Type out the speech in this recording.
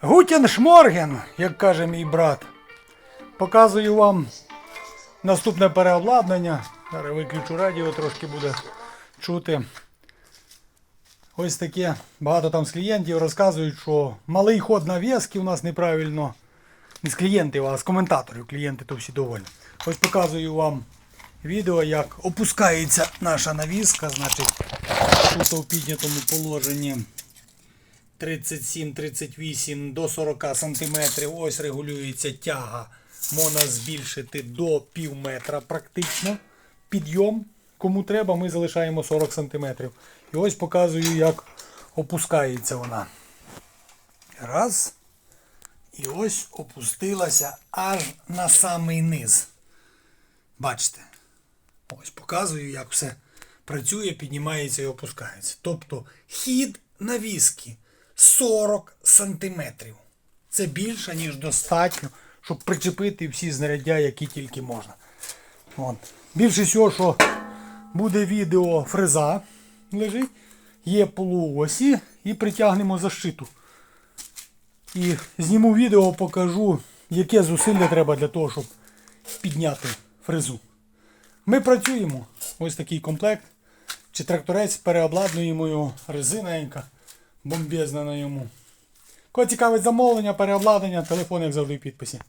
Гутін Шморген, як каже мій брат. Показую вам наступне переобладнання. Зараз виключу радіо, трошки буде чути. Ось таке. Багато там з клієнтів розказують, що малий ход нав'язки у нас неправильно. Не з клієнтів, а з коментаторів. Клієнти то всі довольні. Ось показую вам відео, як опускається наша навіска. Значить, тут у піднятому положенні 37-38 до 40 см. Ось регулюється тяга. Можна збільшити до пів метра практично. Підйом. Кому треба, ми залишаємо 40 см. І ось показую, як опускається вона. Раз. І ось опустилася аж на самий низ. Бачите? Ось показую, як все працює, піднімається і опускається. Тобто хід навіски 40 сантиметрів. Це більше, ніж достатньо, щоб причепити всі знаряддя, які тільки можна. От. Більше всього, що буде відео фреза лежить, є полуосі і притягнемо защиту. І зніму відео, покажу, яке зусилля треба для того, щоб підняти фрезу. Ми працюємо. Ось такий комплект. Чи тракторець переобладнуємо його, резиненька, бомбезна на йому. Кого цікавить замовлення, переобладнання, телефон, як завжди підписі.